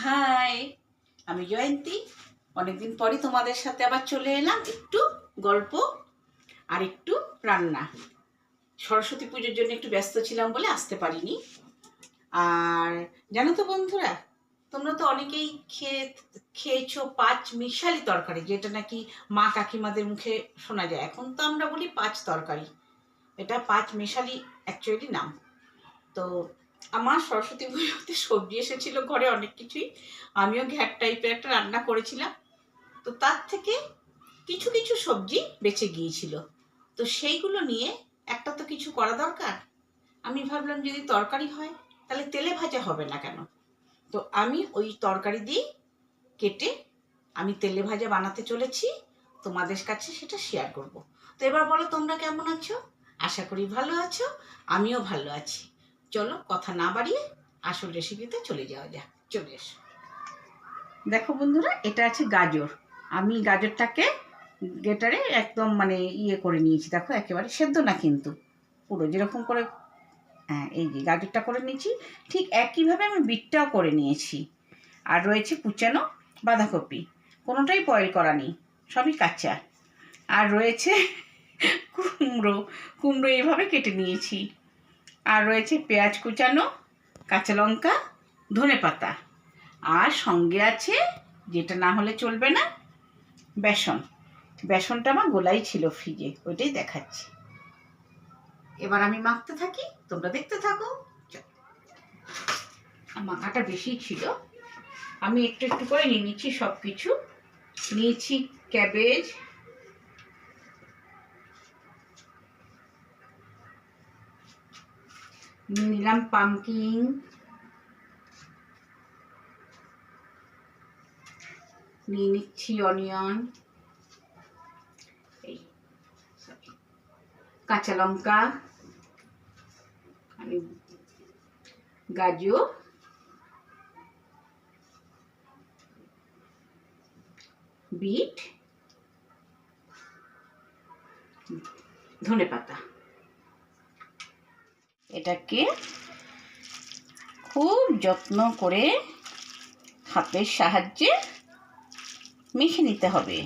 High, আমি জয়ন্তী। অনেকদিন পরে তোমাদের সাথে আবার চলে এলাম একটু গল্প আর একটু রান্না। সরস্বতী পুজোর জন্য একটু ব্যস্ত ছিলাম বলে আসতে পারিনি। আর জানো তো বন্ধুরা, তোমরা তো অনেকেই খেয়ে খেয়েছো পাঁচ মিশালি তরকারি, যেটা নাকি মা কাকিমাদের মুখে শোনা যায়। এখন তো আমরা বলি পাঁচ তরকারি। এটা পাঁচ মেশালি অ্যাকচুয়ালি নাম। তো আমার সরস্বতী পুজোতে সবজি এসেছিল ঘরে অনেক কিছুই। আমিও ঘ্যাট টাইপের একটা রান্না করেছিলাম। তো তার থেকে কিছু কিছু সবজি বেঁচে গিয়েছিল। তো সেইগুলো নিয়ে একটা তো কিছু করা দরকার। আমি ভাবলাম যদি তরকারি হয়, তাহলে তেলে ভাজা হবে না কেন? তো আমি ওই তরকারি দিয়ে কেটে আমি তেলে ভাজা বানাতে চলেছি। তোমাদের কাছে সেটা শেয়ার করব। তো এবার বলো, তোমরা কেমন আছো? আশা করি ভালো আছো, আমিও ভালো আছি। চলো কথা না বাড়িয়ে আসল রেসিপিতে চলে যাওয়া যাক, চলে এসো। দেখো বন্ধুরা, এটা আছে গাজর। আমি গাজরটাকে গেটারে একদম মানে ইয়ে করে নিয়েছি, দেখো একেবারে সেদ্ধ না কিন্তু, পুরো যেরকম করে হ্যাঁ এই যে গাজরটা করে নিয়েছি, ঠিক একইভাবে আমি বিটটাও করে নিয়েছি। আর রয়েছে কুচানো বাঁধাকপি, কোনোটাই বয়েল করা নেই, সবই কাঁচা। আর রয়েছে কুমড়ো কুমড়ো এইভাবে কেটে নিয়েছি। আর রয়েছে পেঁয়াজ কুচানো, কাঁচা লঙ্কা, ধনে পাতা। আর সঙ্গে আছে, যেটা না হলে চলবে না, বেসন। বেসনটা আমার গোলাই ছিল ফ্রিজে, ওইটাই দেখাচ্ছি। এবার আমি মাখতে থাকি, তোমরা দেখতে থাকো। মাখাটা বেশি ছিল। আমি একটু একটু করে নিয়ে নিচ্ছি সব কিছু নিয়েছি ক্যাবেজ নিলাম পামকিন নিয়ে নিচ্ছি অনিয়ন কাঁচা লঙ্কা গাজর। বিট। ধনে পাতা এটাকে খুব যত্ন করে হাতের সাহায্যে মেখে নিতে হবে।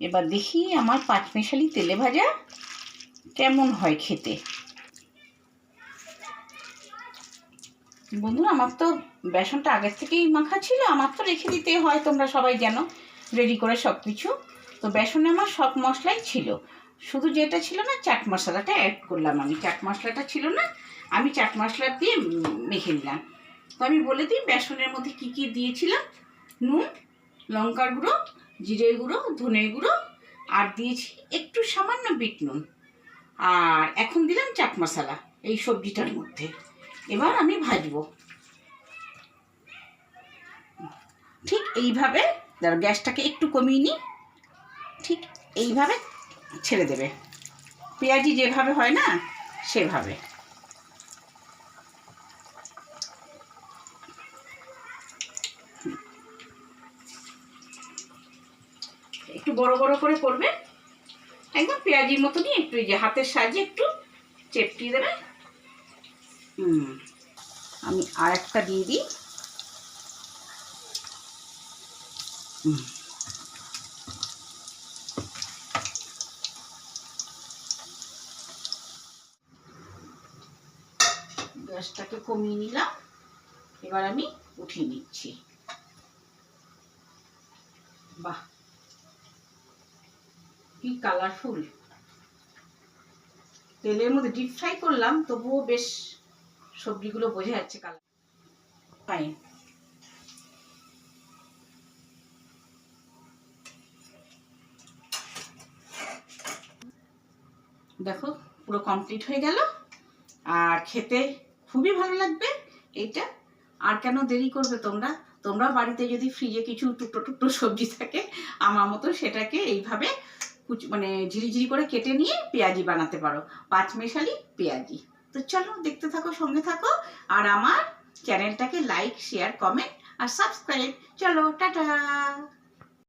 এবার দেখি আমার পাঁচমেশালি তেলে ভাজা কেমন হয় খেতে। বন্ধুরা, আমার তো বেসনটা আগের থেকেই মাখা ছিল, আমার তো রেখে দিতে হয়, তোমরা সবাই জানো, রেডি করে সব কিছু তো বেসনে আমার সব মশলাই ছিল। শুধু যেটা ছিল না, চাট মশলাটা অ্যাড করলাম আমি। চাট মশলাটা ছিল না, আমি চাট মশলা দিয়ে মেখে নিলাম। তো আমি বলে দিই, বেসনের মধ্যে কি কি দিয়েছিলাম? নুন, লঙ্কার গুঁড়ো, জিরে গুঁড়ো, ধনে গুঁড়ো, আর দিয়েছি একটু সামান্য বিট নুন। আর এখন দিলাম চাট মশলা এই সবজিটার মধ্যে। এবার আমি ভাজবো। ঠিক এইভাবে গ্যাসটাকে একটু কমিয়ে নিই। ঠিক এইভাবে ছেড়ে দেবে। পেঁয়াজি যেভাবে হয় না, সেভাবে। একটু বড় বড় করে করবে। একদম পেঁয়াজির মতনই একটু যে হাতের সাহায্যে একটু চেপটিয়ে দেবে। হুম, আমি আর একটা দিয়ে দিই। হুম। গ্যাসটাকে কমিয়ে নিলাম। এবার আমি উঠিয়ে নিচ্ছি। বাহ! কি কালারফুল তেলের মধ্যে ডিপ ফ্রাই করলাম, তবুও বেশ সবজিগুলো বোঝা যাচ্ছে কালার ফাইন দেখো, পুরো কমপ্লিট হয়ে গেল। আর খেতে খুবই ভালো লাগবে। এইটা। আর কেন দেরি করবে তোমরা? তোমরা বাড়িতে যদি ফ্রিজে কিছু টুকটো টুকটো সবজি থাকে, আমার মতো সেটাকে এইভাবে মানে ঝিরিঝিরি করে কেটে নিয়ে পেঁয়াজি বানাতে পারো। পাঁচ মেশালি পেঁয়াজি। তো চলো, দেখতে থাকো, সঙ্গে থাকো। আর আমার চ্যানেলটাকে লাইক শেয়ার কমেন্ট আর সাবস্ক্রাইব চলো, টাটা!